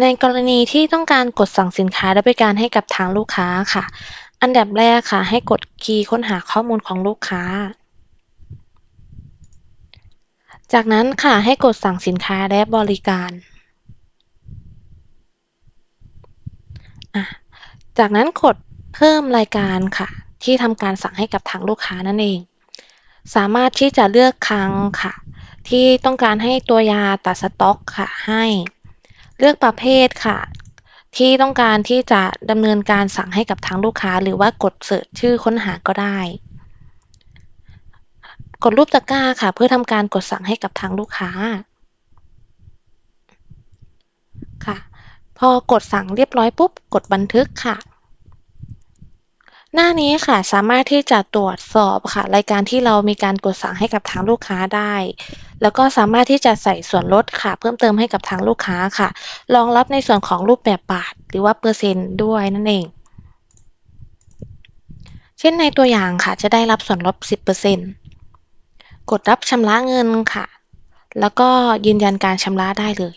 ในกรณีที่ต้องการกดสั่งสินค้าและบริการให้กับทางลูกค้าค่ะ อันดับแรกค่ะ ให้กดคีย์ค้นหาข้อมูลของลูกค้า จากนั้นค่ะให้กดสั่งสินค้าและบริการ จากนั้นกดเพิ่มรายการค่ะ ที่ทำการสั่งให้กับทางลูกค้านั่นเอง สามารถที่จะเลือกครั้งค่ะ ที่ต้องการให้ตัวยาตัดสต็อกค่ะให้ เลือกประเภทค่ะ ที่ต้องการที่จะดำเนินการสั่งให้กับทางลูกค้า หรือว่ากดเสิร์ชชื่อค้นหาก็ได้ กดรูปตะกร้าค่ะ เพื่อทำการกดสั่งให้กับทางลูกค้าค่ะ พอกดสั่งเรียบร้อยปุ๊บ กดบันทึกค่ะ หน้านี้ค่ะสามารถที่จะตรวจสอบค่ะ รายการที่เรามีการกดสั่งให้กับทางลูกค้าได้ แล้วก็สามารถที่จะใส่ส่วนลดค่ะ เพิ่มเติมให้กับทางลูกค้าค่ะ รองรับในส่วนของรูปแบบบาท หรือว่าเปอร์เซ็นต์ด้วยนั่นเอง เช่นในตัวอย่างค่ะ จะได้รับส่วนลด 10%กดรับชำระเงินค่ะ แล้วก็ยืนยันการชำระได้เลย